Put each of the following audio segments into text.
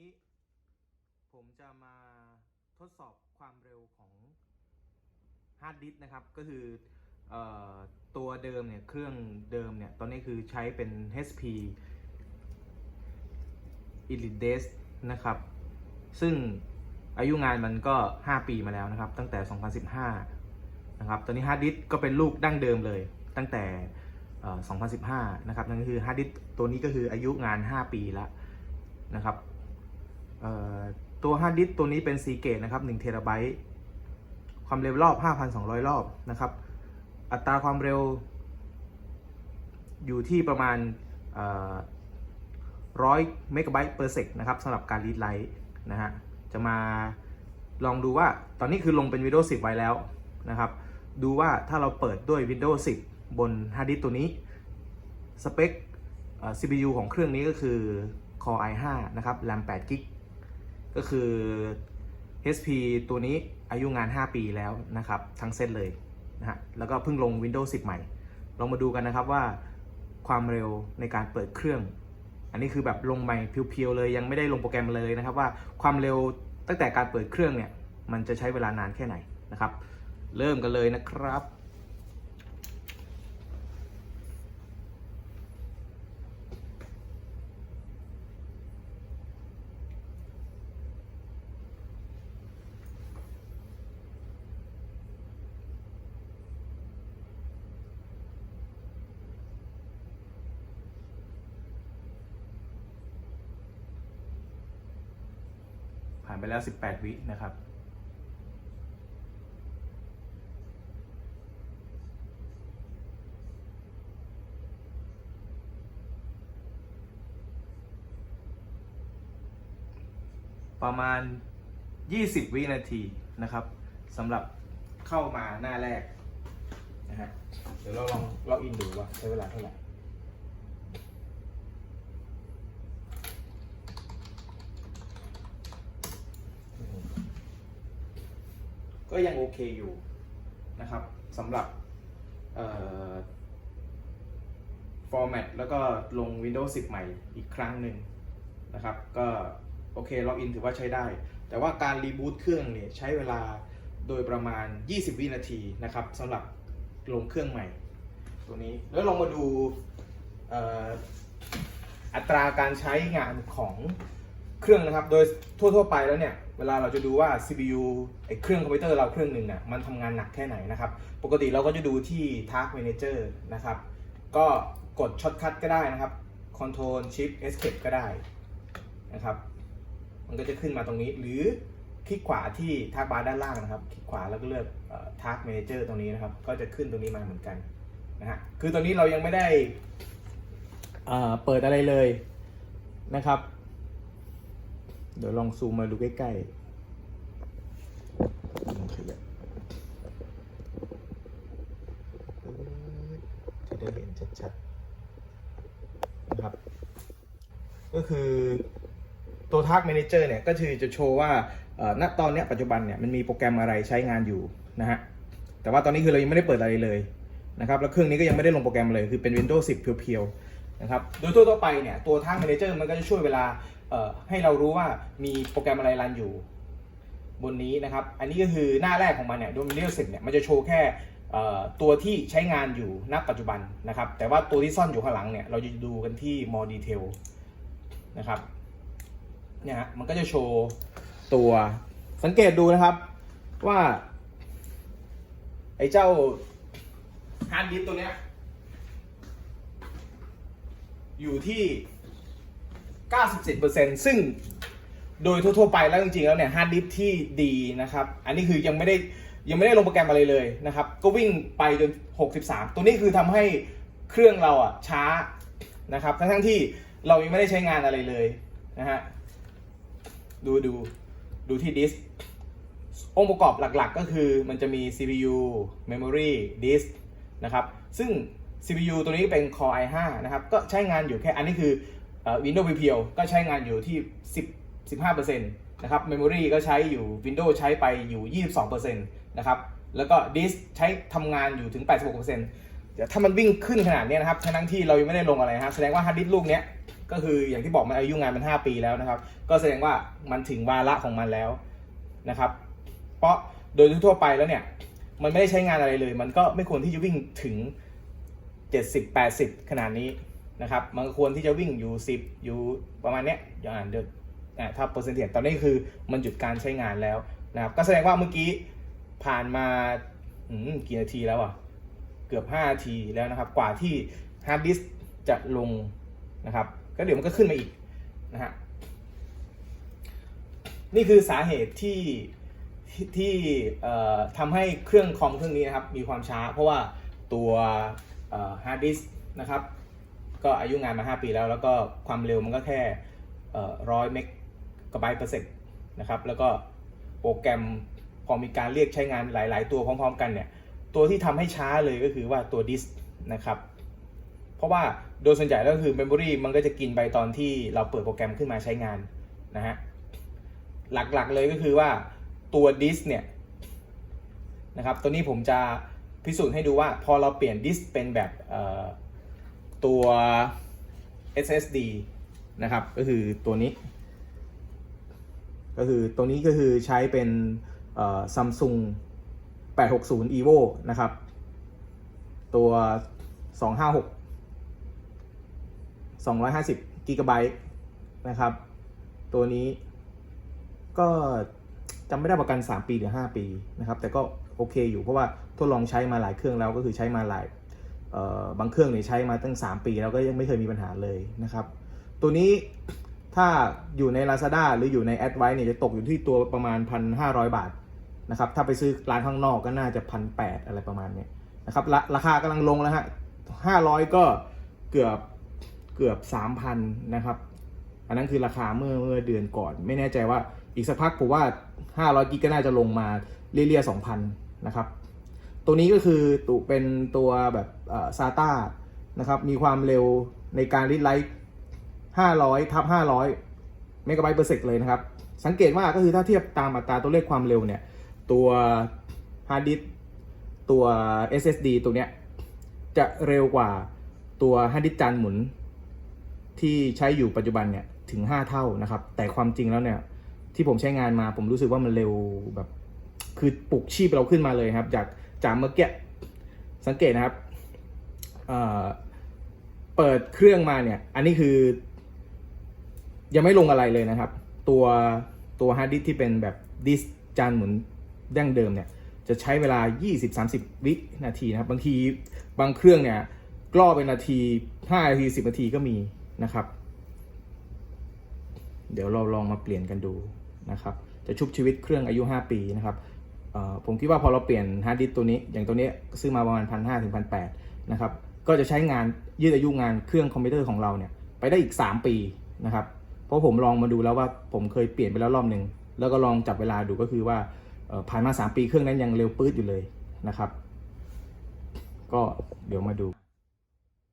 นี้ผมจะมาทดสอบความเร็วของฮาร์ดดิสก์นะครับ ก็คือออตัวเดิมเนี่ย เครื่องเดิมเนี่ย ตอนนี้คือใช้เป็น HP Elite d e s นะครับ ซึ่งอายุงานมันก็ 5 ปีมาแล้วนะครับ ตั้งแต่ 2015 นะครับ ตอนนี้ฮาร์ดดิสก์ก็เป็นลูกดั้งเดิมเลย ตั้งแต่เอ่อ2015 นะครับ นั่นก็คือฮาร์ดดิสก์ตัวนี้ก็คืออายุงาน 5 ปีแล้วนะครับ ตัวฮาร์ดดิสตัวนี้เป็น c ีเกตนะครับ1เทราไบต์ความเร็วรอบ 5,200 รอบนะครับ อัตราความเร็ว อยู่ที่ประมาณร้อยเมกะไบต์ per sec นะครับสำหรับการรีดไลท์นะฮะจะมาลองดูว่าตอนนี้คือลงเป็น Windows 10 ไว้แล้วนะครับ ดูว่าถ้าเราเปิดด้วย Windows 10 บนฮาร์ดดิสตัวนี้ สเปค CPU ของเครื่องนี้ก็คือ Core i5 นะครับ RAM 8 g b ก็คือ HP ตัวนี้อายุงาน 5 ปีแล้วนะครับ ทั้งเซตเลยนะฮะแล้วก็เพิ่งลง Windows 10 ใหม่ ลองมาดูกันนะครับว่าความเร็วในการเปิดเครื่อง อันนี้คือแบบลงใหม่เพียวๆเลยยังไม่ได้ลงโปรแกรมเลยนะครับ ว่าความเร็วตั้งแต่การเปิดเครื่องเนี่ย มันจะใช้เวลานานแค่ไหนนะครับ เริ่มกันเลยนะครับ ผ่านไปแล้ว 18 วินะครับประมาณ 20 วินาทีนะครับสำหรับเข้ามาหน้าแรกนะฮะเดี๋ยวเราลองล็อกอินดูว่าใช้เวลาเท่าไหร่ ก็ยังโอเคอยู่นะครับสำหรับฟอร์แมตแล้วก็ลง Windows 10 ใหม่อีกครั้งหนึ่งนะครับ ก็โอเคล็อกอินถือว่าใช้ได้ แต่ว่าการรีบูตเครื่องเนี่ยใช้เวลาโดยประมาณ 20 วินาทีนะครับสำหรับลงเครื่องใหม่ ตัวนี้แล้วลองมาดูอัตราการใช้งานของเครื่องนะครับ โดยทั่วๆไปแล้วเนี่ย เวลาเราจะดูว่า CPU ไอเครื่องคอมพิวเตอร์เราเครื่องหนึ่งเนี่ยมันทำงานหนักแค่ไหนนะครับ ปกติเราก็จะดูที่ Task Manager นะครับ ก็กดช็อตคัทก็ได้นะครับ Control Shift Escape ก็ได้นะครับ มันก็จะขึ้นมาตรงนี้ หรือคลิกขวาที่ทาร์บาร์ด้านล่างนะครับ คลิกขวาแล้วก็เลือก Task Manager ตรงนี้นะครับ ก็จะขึ้นตรงนี้มาเหมือนกันนะฮะ คือตอนนี้เรายังไม่ได้เปิดอะไรเลยนะครับ เดี๋ยวลองซูมมาดูใกล้ๆลองขยับจะได้เห็นชัดๆนะครับ ก็คือตัว Task Manager เนี่ย ก็คือจะโชว์ว่าณตอนนี้ปัจจุบันเนี่ย มันมีโปรแกรมอะไรใช้งานอยู่นะฮะ แต่ว่าตอนนี้คือเรายังไม่ได้เปิดอะไรเลยนะครับ แล้วเครื่องนี้ก็ยังไม่ได้ลงโปรแกรมเลย คือเป็น Windows 10 เพียวๆนะครับ โดยทั่วๆไปเนี่ย ตัว Task Manager มันก็จะช่วยเวลา ให้เรารู้ว่ามีโปรแกรมอะไรรันอยู่ บนนี้นะครับ อันนี้ก็คือหน้าแรกของมันเนี่ยโดย Windows 10เนี่ยมันจะโชว์แค่ตัวที่ใช้งานอยู่ณปัจจุบันนะครับ แต่ว่าตัวที่ซ่อนอยู่ข้างหลังเนี่ยเราจะดูกันที่ more detail นะครับเนี่ยฮะมันก็จะโชว์ตัวสังเกตดูนะครับว่า ไอ้เจ้าฮาร์ดดิสตัวเนี้ยอยู่ที่ 97%ซึ่งโดยทั่วๆไปแล้วจริงๆแล้วเนี่ยฮาร์ดดิสที่ดีนะครับ อันนี้คือยังไม่ได้ยังไม่ได้ลงโปรแกรมอะไรเลยนะครับ ก็วิ่งไปจน 63 ตัวนี้คือทำให้เครื่องเราอะช้านะครับ ทั้งๆที่เรายังไม่ได้ใช้งานอะไรเลยนะฮะ ดูดูดูที่ดิสก์องค์ประกอบหลักๆ ก็คือมันจะมี CPU Memory Disk นะครับ ซึ่ง CPU ตัวนี้เป็น Core i5 นะครับ ก็ใช้งานอยู่แค่อันนี้คือ เอ่อ Windows VPO ก็ใช้งานอยู่ที่ 10 15%นะครับ Memory ก็ใช้อยู่ Windows ใช้ไปอยู่ 22%นะครับ แล้วก็ Disk ใช้ทำงานอยู่ถึง 86%เดี๋ยวถ้ามันวิ่งขึ้นขนาดนี้นะครับ ทั้งที่เรายังไม่ได้ลงอะไรนะฮะ แสดงว่าฮาร์ดดิสก์ลูกเนี้ยก็คืออย่างที่บอกมันอายุงานมัน 5 ปีแล้วนะครับ ก็แสดงว่ามันถึงวาระของมันแล้วนะครับ เพราะโดยทั่วไปแล้วเนี่ยมันไม่ได้ใช้งานอะไรเลย มันก็ไม่ควรที่จะวิ่งถึง 70 80 ขนาดนี้ นะครับมันควรที่จะวิ่งอยู่ 10 อยู่ประมาณเนี้ยอย่างเดิมอ่าถ้าเปอร์เซ็นต์ตอนนี้คือมันหยุดการใช้งานแล้วนะครับก็แสดงว่าเมื่อกี้ผ่านมาอืมกี่นาทีแล้วอะเกือบ5นาทีแล้วนะครับ กว่าที่ฮาร์ดดิสก์จะลงนะครับ ก็เดี๋ยวมันก็ขึ้นมาอีกนะฮะนี่คือสาเหตุที่ที่ที่เอ่อทำให้เครื่องคอมเครื่องนี้นะครับ มีความช้า เพราะว่าตัวฮาร์ดดิสก์นะครับ ก็อายุงานมา 5 ปีแล้ว แล้วก็ความเร็วมันก็แค่ร้อยเมกะไบต์เปอร์เซ็นต์นะครับแล้วก็โปรแกรมพอมีการเรียกใช้งานหลาย ๆ ตัวพร้อม ๆ กันเนี่ยตัวที่ทำให้ช้าเลยก็คือว่าตัวดิสนะครับเพราะว่าโดยส่วนใหญ่แล้วก็คือเมมโมรีมันก็จะกินไปตอนที่เราเปิดโปรแกรมขึ้นมาใช้งานนะฮะหลักๆเลยก็คือว่าตัวดิสเนี่ยนะครับตัวนี้ผมจะพิสูจน์ให้ดูว่าพอเราเปลี่ยนดิสเป็นแบบ ตัว SSD นะครับ ก็คือตัวนี้ ก็คือตัวนี้ก็คือใช้เป็นเอ่อ Samsung 860 EVO นะครับ ตัว 256 250 g b นะครับ ตัวนี้ก็จำไม่ได้ประกัน 3 ปีหรือ 5 ปีนะครับ แต่ก็โอเคอยู่เพราะว่าทดลองใช้มาหลายเครื่องแล้วก็คือใช้มาหลาย บางเครื่องเนี่ยใช้มาตั้ง 3 ปีแล้วก็ยังไม่เคยมีปัญหาเลยนะครับ ตัวนี้ถ้าอยู่ใน Lazada หรืออยู่ใน a d v i c e เนี่ยจะตกอยู่ที่ตัวประมาณ 1,500 บาทนะครับถ้าไปซื้อร้านข้างนอกก็น่าจะพันแอะไรประมาณนี้นะครับราราคากำลังลงแล้วฮะห้าร้อยก็เกือบเกือบสามพันนะครับ อันนั้นคือราคาเมื่อเมื่อเดือนก่อน ไม่แน่ใจว่าอีกสักพักผมว่าห้าร้อยกิกก็น่าจะลงมาเรียๆสองพันนะครับ ตัวนี้ก็คือตุเป็นตัวแบบซาต้านะครับ มีความเร็วในการรีดไลท์ 500ทับ500 เมกะไบต์เปอร์เซกเลยนะครับ สังเกตว่าก็คือถ้าเทียบตามอัตราตัวเลขความเร็วเนี่ย ตัวฮาร์ดดิสตัว SSD ตัวเนี้ย จะเร็วกว่าตัวฮาร์ดดิสจานหมุน ที่ใช้อยู่ปัจจุบันเนี่ย ถึง 5 เท่านะครับ แต่ความจริงแล้วเนี่ย ที่ผมใช้งานมาผมรู้สึกว่ามันเร็วแบบ คือปลุกชีพเราขึ้นมาเลยครับ จาก จากเมื่อกี้สังเกตนะครับเเปิดเครื่องมาเนี่ย อันนี้คือ ยังไม่ลงอะไรเลยนะครับ ตัวตัวฮาร์ดดิสที่เป็นแบบดิสจานหมุนดั้งเดิมเนี่ย จะใช้เวลา 20-30 วินาทีนะครับ บางทีบางเครื่องเนี่ยกล้อเป็นนาที5นาที 10 นาทีก็มีนะครับ เดี๋ยวเราลองมาเปลี่ยนกันดูนะครับ จะชุบชีวิตเครื่องอายุ 5 ปีนะครับ ผมคิดว่าพอเราเปลี่ยนฮาร์ดดิสตัวนี้ อย่างตัวนี้ซื้อมาประมาณ1,500ถึง1,800นะครับก็จะใช้งานยืดอายุงานเครื่องคอมพิวเตอร์ของเราเนี่ยไปได้อีก 3 ปีนะครับเพราะผมลองมาดูแล้วว่าผมเคยเปลี่ยนไปแล้วรอบหนึ่งแล้วก็ลองจับเวลาดูก็คือว่าผ่านมา 3 ปีเครื่องนั้นยังเร็วปื๊ดอยู่เลยนะครับ ก็เดี๋ยวมาดู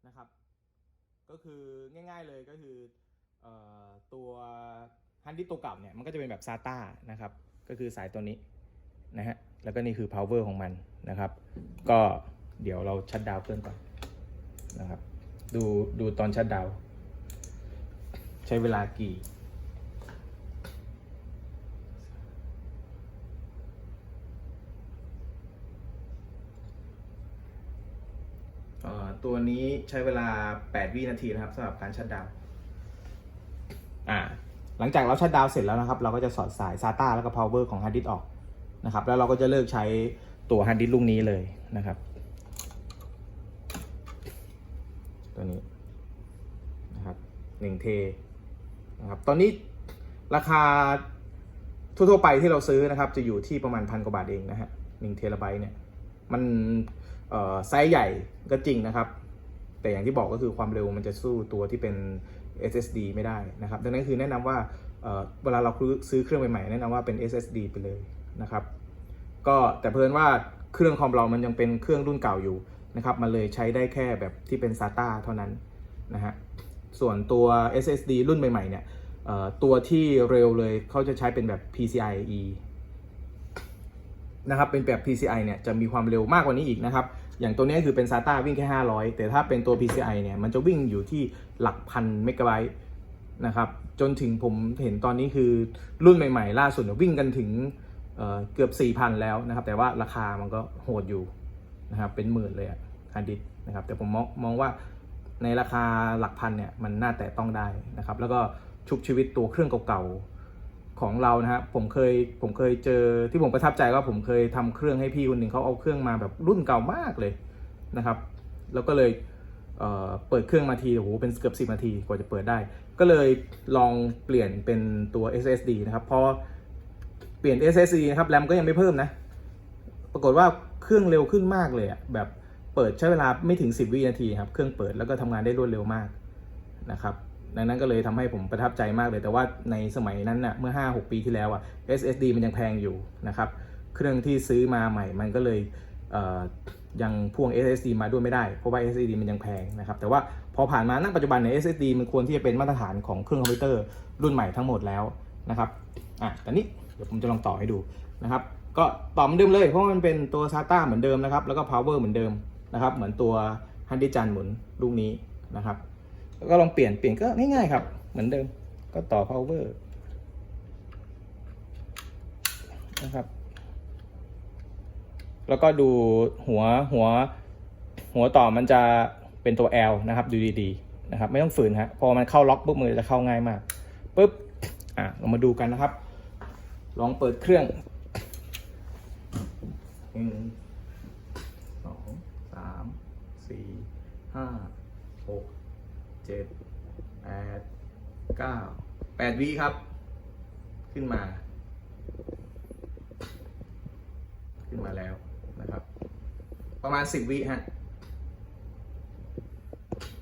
นะครับ ก็คือง่ายๆเลยก็คือออตัวฮันดิสตัวเก่าเนี่ยมันก็จะเป็นแบบ SATA นะครับ ก็คือสายตัวนี้ นะฮะ แล้วก็นี่คือ power ของมันนะครับ ก็เดี๋ยวเราชัดดาวเครื่องก่อนนะครับ ดูดูตอนชัดดาว ใช้เวลากี่เอ่อตัวนี้ใช้เวลา 8 วินาทีนะครับสำหรับการชัดดาวอ่า หลังจากเราชัดดาวเสร็จแล้วนะครับ เราก็จะสอดสาย SATA แล้วก็ power ของฮาร์ดดิสก์ออก นะครับ แล้วเราก็จะเลิกใช้ตัวฮาร์ดดิสก์ลูกนี้เลยนะครับ ตัวนี้นะครับหนึ่งเทนะครับ ตอนนี้ราคาทั่วๆไปที่เราซื้อนะครับ จะอยู่ที่ประมาณพันกว่าบาทเองนะฮะหนึ่งเทราไบต์เนี่ย มันไซส์ใหญ่ก็จริงนะครับ แต่อย่างที่บอกก็คือความเร็วมันจะสู้ตัวที่เป็น SSD ไม่ได้นะครับ ดังนั้นคือแนะนำว่าเอ่อเวลาเราซื้อเครื่องใหม่ๆแนะนำว่าเป็น SSD ไปเลย นะครับ ก็แต่เพิ่นว่าเครื่องคอมเรามันยังเป็นเครื่องรุ่นเก่าอยู่นะครับมันเลยใช้ได้แค่แบบที่เป็น SATA เท่านั้นนะฮะส่วนตัว SSD รุ่นใหม่ ๆ เนี่ยตัวที่เร็วเลยเขาจะใช้เป็นแบบ PCIe นะครับเป็นแบบ PCI เนี่ยจะมีความเร็วมากกว่านี้อีกนะครับ อย่างตัวนี้คือเป็น SATA วิ่งแค่ 500 แต่ถ้าเป็นตัว PCI เนี่ยมันจะวิ่งอยู่ที่หลักพันเมกะไบต์นะครับ จนถึงผมเห็นตอนนี้คือรุ่นใหม่ ๆ ล่าสุดวิ่งกันถึง เเกือบ 4,000 แล้วนะครับ แต่ว่าราคามันก็โหดอยู่นะครับ เป็นหมื่นเลยอะฮาร์ดดิสก์นะครับ แต่ผมมองมองว่าในราคาหลักพันเนี่ยมันน่าแต่ต้องได้นะครับ แล้วก็ชุบชีวิตตัวเครื่องเก่าๆของเรานะฮะผมเคยผมเคยเจอที่ผมประทับใจว่าผมเคยทำเครื่องให้พี่คนหนึ่งเขาเอาเครื่องมาแบบรุ่นเก่ามากเลยนะครับ แล้วก็เลยเเปิดเครื่องมาทีโอ้โหเป็นเกือบ10นาทีกว่าจะเปิดได้ ก็เลยลองเปลี่ยนเป็นตัว SSD นะครับเพอ เปลี่ยน SSD นะครับแรมก็ยังไม่เพิ่มนะ ปรากฏว่าเครื่องเร็วขึ้นมากเลยอะแบบเปิดใช้เวลาไม่ถึง 10 วินาทีครับ เครื่องเปิดแล้วก็ทำงานได้รวดเร็วมากนะครับดังนั้นก็เลยทำให้ผมประทับใจมากเลย แต่ว่าในสมัยนั้นน่ะเมื่อ 5-6 ปีที่แล้วอะ SSD มันยังแพงอยู่นะครับเครื่องที่ซื้อมาใหม่มันก็เลยเยังพ่วง SSD มาด้วยไม่ได้ เพราะว่า SSD มันยังแพงนะครับแต่ว่าพอผ่านมาณปัจจุบันเนี่ย SSD มันควรที่จะเป็นมาตรฐานของเครื่องคอมพิวเตอร์รุ่นใหม่ทั้งหมดแล้วนะครับอะตอนนี้ เดี๋ยวผมจะลองต่อให้ดูนะครับ ก็ต่อมเดิมเลยเพราะมันเป็นตัว SATA เหมือนเดิมนะครับ แล้วก็ power เหมือนเดิมนะครับ เหมือนตัวฮันดิจันหมุนลูกนี้นะครับ แล้วก็ลองเปลี่ยนเปลี่ยนก็ง่ายๆครับ เหมือนเดิม ก็ต่อ power นะครับ แล้วก็ดูหัวหัวหัวต่อมันจะเป็นตัว L นะครับ ดูดีๆนะครับ ไม่ต้องฝืนฮะพอมันเข้าล็อกปุ๊บมือจะเข้าง่ายมากปุ๊บอะเรามาดูกันนะครับ ลองเปิดเครื่องหนึ่งสองสามสี่ห้าหกเจ็ดแปดเก้าแปดวิครับ ขึ้นมา ขึ้นมาแล้วนะครับ ประมาณสิบวิฮะ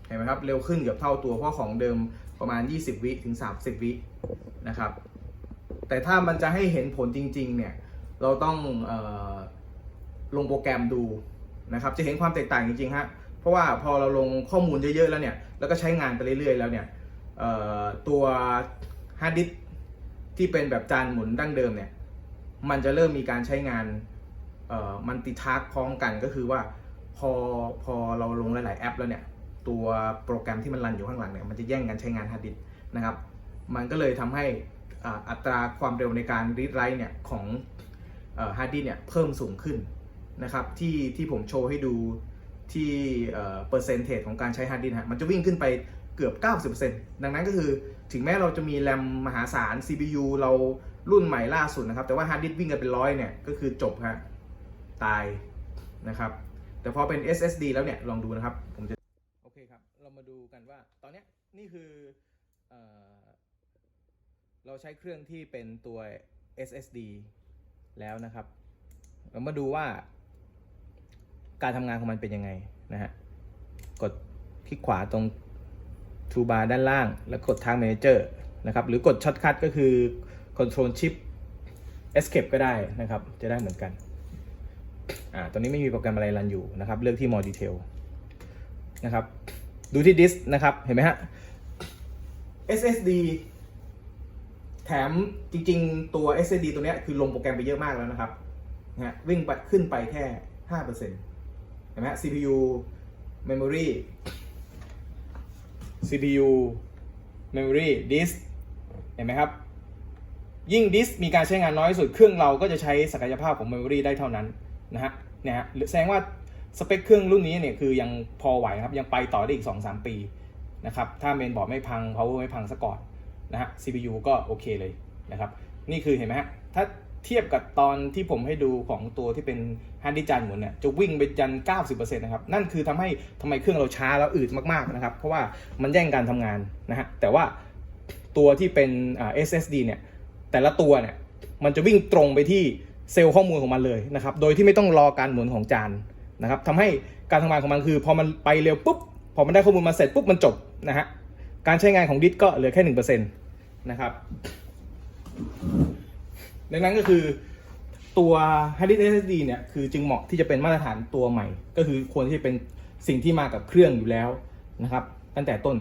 เห็นไหมครับ เร็วขึ้นเกือบเท่าตัวเพราะของเดิมประมาณ 20 วิถึง 30 วินะครับ แต่ถ้ามันจะให้เห็นผลจริง ๆ เนี่ย เราต้องออลงโปรแกรมดูนะครับ จะเห็นความแตกต่างจริงๆฮะ เพราะว่าพอเราลงข้อมูลเยอะๆแล้วเนี่ย แล้วก็ใช้งานไปเรื่อยๆ แล้วเนี่ยตัวฮาร์ดดิสที่เป็นแบบจานหมุนดั้งเดิมเนี่ย มันจะเริ่มมีการใช้งานมันติทักพร้อมกันก็คือว่าพอพอเราลงหลาย ๆ แอปแล้วเนี่ย ตัวโปรแกรมที่มันรันอยู่ข้างหลังเนี่ย มันจะแย่งกันใช้งานฮาร์ดดิสนะครับ มันก็เลยทำให้ อัตราความเร็วในการรีดไรต์เนี่ยของฮาร์ดดิสเนี่ยเพิ่มสูงขึ้นนะครับที่ที่ผมโชว์ให้ดูที่เปอร์เซนเทจของการใช้ฮาร์ดดิสฮะมันจะวิ่งขึ้นไปเกือบ 90%ดังนั้นก็คือถึงแม้เราจะมีแรมมหาศาล CPU เรารุ่นใหม่ล่าสุดนะครับ แต่ว่าฮาร์ดดิสก์วิ่งกันเป็นร้อยเนี่ยก็คือจบฮะตายนะครับ แต่พอเป็น SSD แล้วเนี่ยลองดูนะครับ ผมจะ โอเคครับ เรามาดูกันว่าตอนนี้นี่คือ เราใช้เครื่องที่เป็นตัว SSD แล้วนะครับ เรามาดูว่าการทำงานของมันเป็นยังไงนะฮะ กดคลิกขวาตรง toolbar ด้านล่าง แล้วกด Task Manager นะครับ หรือกดช็อตคัทก็คือ Control Shift Escape ก็ได้นะครับ จะได้เหมือนกัน อ่า ตอนนี้ไม่มีโปรแกรมอะไรรันอยู่นะครับ เลือกที่ More Detail นะครับ ดูที่ดิสนะครับ เห็นไหมฮะ SSD แถมจริงๆ ตัว SSD ตัวเนี้ยคือลงโปรแกรมไปเยอะมากแล้วนะครับนะวิ่งไปขึ้นไปแค่ 5%เห็นไหม CPU memory CPU memory disk เห็นไหมครับ ยิ่งดิสมีการใช้งานน้อยสุด เครื่องเราก็จะใช้ศักยภาพของ memory ได้เท่านั้นนะฮะเนี่ยฮะแสดงว่าสเปคเครื่องรุ่นนี้เนี่ยคือยังพอไหวครับ ยังไปต่อได้อีก 2-3 ปีนะครับ ถ้าเมนบอร์ดไม่พัง power ไม่พังซะก่อน นะฮะ CPU ก็โอเคเลยนะครับ นี่คือเห็นไหมฮะ ถ้าเทียบกับตอนที่ผมให้ดูของตัวที่เป็นฮันดิจันหมุนเนี่ยจะวิ่งไปจัน 90%นะครับ นั่นคือทำให้ทำไมเครื่องเราช้าแล้วอืดมากๆนะครับ เพราะว่ามันแย่งการทำงานนะฮะ แต่ว่าตัวที่เป็น SSD เนี่ย แต่ละตัวเนี่ย มันจะวิ่งตรงไปที่เซลล์ข้อมูลของมันเลยนะครับ โดยที่ไม่ต้องรอการหมุนของจานนะครับทำให้การทำงานของมันคือ พอมันไปเร็วปุ๊บ พอมันได้ข้อมูลมาเสร็จปุ๊บมันจบนะฮะ การใช้งานของดิสก์ก็เหลือแค่หนึ่งเปอร์เซ็นต์นะครับ ดังนั้นก็คือตัว hard disk SSD เนี่ยคือจึงเหมาะที่จะเป็นมาตรฐานตัวใหม่ ก็คือควรที่จะเป็นสิ่งที่มากับเครื่องอยู่แล้วนะครับ ตั้งแต่ต้น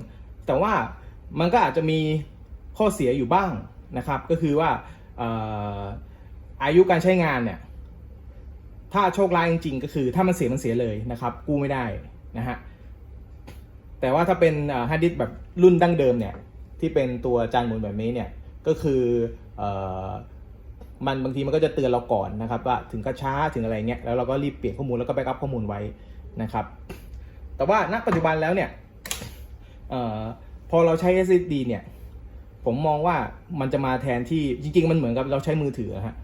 แต่ว่ามันก็อาจจะมีข้อเสียอยู่บ้างนะครับ ก็คือว่าอายุการใช้งานเนี่ยถ้าโชคร้ายจริงๆ ก็คือถ้ามันเสียมันเสียเลยนะครับ กู้ไม่ได้นะฮะ แต่ว่าถ้าเป็นฮาร์ดดิสก์แบบรุ่นดั้งเดิมเนี่ยที่เป็นตัวจานหมุนแบบนี้เนี่ยก็คืออมันบางทีมันก็จะเตือนเราก่อนนะครับว่าถึงกระช้าถึงอะไรเงี้ยแล้วเราก็รีบเปลี่ยนข้อมูลแล้วก็แบ็กอัพข้อมูลไว้นะครับ แต่ว่าณปัจจุบันแล้วเนี่ยออพอเราใช้ SSD เนี่ยผมมองว่ามันจะมาแทนที่จริง ๆ มันเหมือนกับเราใช้มือถือฮะ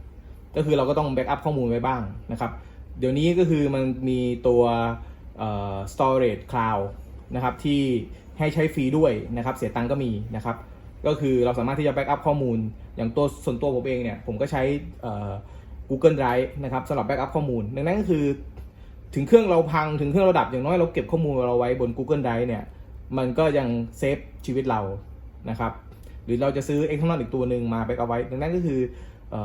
ก็คือเราก็ต้องแบ็กอัพข้อมูลไว้บ้างนะครับ เดี๋ยวนี้ก็คือมันมีตัว storage cloud นะครับที่ให้ใช้ฟรีด้วยนะครับเสียตังค์ก็มีนะครับก็คือเราสามารถที่จะแบ็กอัพข้อมูล อย่างตัวส่วนตัวผมเองเนี่ยผมก็ใช้ Google Drive นะครับสำหรับแบ็กอัพข้อมูล ดังนั้นก็คือ ถึงเครื่องเราพังถึงเครื่องเราดับอย่างน้อยเราเก็บข้อมูลเราไว้บน Google Drive เนี่ยมันก็ยังเซฟชีวิตเรานะครับหรือเราจะซื้อ external อีกตัวหนึ่งมาแบ็กเอาไว้ ดังนั้นก็คือ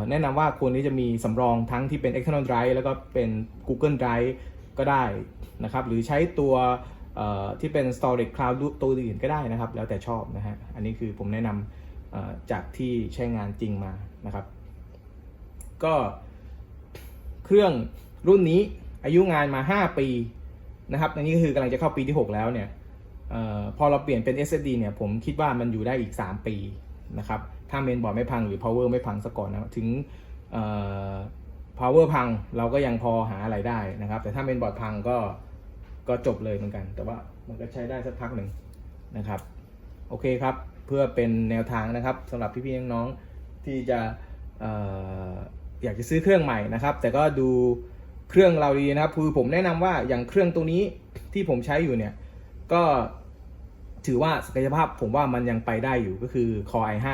แนะนำว่าควรที่จะมีสำรองทั้งที่เป็น external drive แล้วก็เป็น Google Drive ก็ได้นะครับหรือใช้ตัว ที่เป็น storage cloud ตัวอื่นก็ได้นะครับ แล้วแต่ชอบนะฮะอันนี้คือผมแนะนำจากที่ใช้งานจริงมานะครับ ก็เครื่องรุ่นนี้อายุงานมา 5 ปีนะครับอันนี้ก็คือกำลังจะเข้าปีที่ 6 แล้วเนี่ยออพอเราเปลี่ยนเป็น SSD เนี่ยผมคิดว่ามันอยู่ได้อีก 3 ปีนะครับ ถ้าเมนบอร์ดไม่พังหรือ power ไม่พังซะก่อนนะถึง power พังเราก็ยังพอหาอะไรได้นะครับ แต่ถ้าเมนบอร์ดพังก็ ก็จบเลยเหมือนกัน แต่ว่ามันก็ใช้ได้สักพักหนึ่งนะครับ โอเคครับ เพื่อเป็นแนวทางนะครับสำหรับพี่ๆน้องๆที่จะอออยากจะซื้อเครื่องใหม่นะครับ แต่ก็ดูเครื่องเราดีนะครับคือผมแนะนำว่าอย่างเครื่องตัวนี้ที่ผมใช้อยู่เนี่ยก็ถือว่าศักยภาพผมว่ามันยังไปได้อยู่ก็คือ Core i5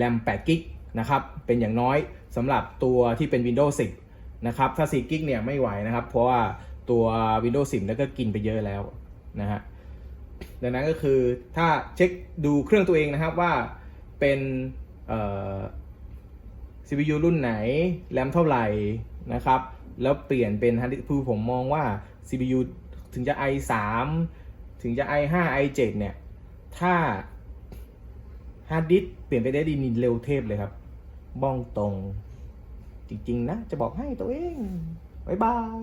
RAM 8 g b นะครับ เป็นอย่างน้อยสำหรับตัวที่เป็น Windows 10 นะครับ ถ้า 4 g b เนี่ยไม่ไหวนะครับ เพราะว่า ตัว Windows 10 แล้วก็กินไปเยอะแล้วนะฮะดังนั้นก็คือถ้าเช็คดูเครื่องตัวเองนะครับว่าเป็นเอ่อ CPU รุ่นไหนแรมเท่าไหร่นะครับ แล้วเปลี่ยนเป็นฮาร์ดดิสก์คือผมมองว่า CPU ถึงจะ i3 ถึงจะ i5 i7 เนี่ย ถ้าฮาร์ดดิสก์เปลี่ยนไปได้ดีนี่เร็วเทพเลยครับ บ้องตรง จริง ๆ นะ จะบอกให้ตัวเอง บ๊ายบาย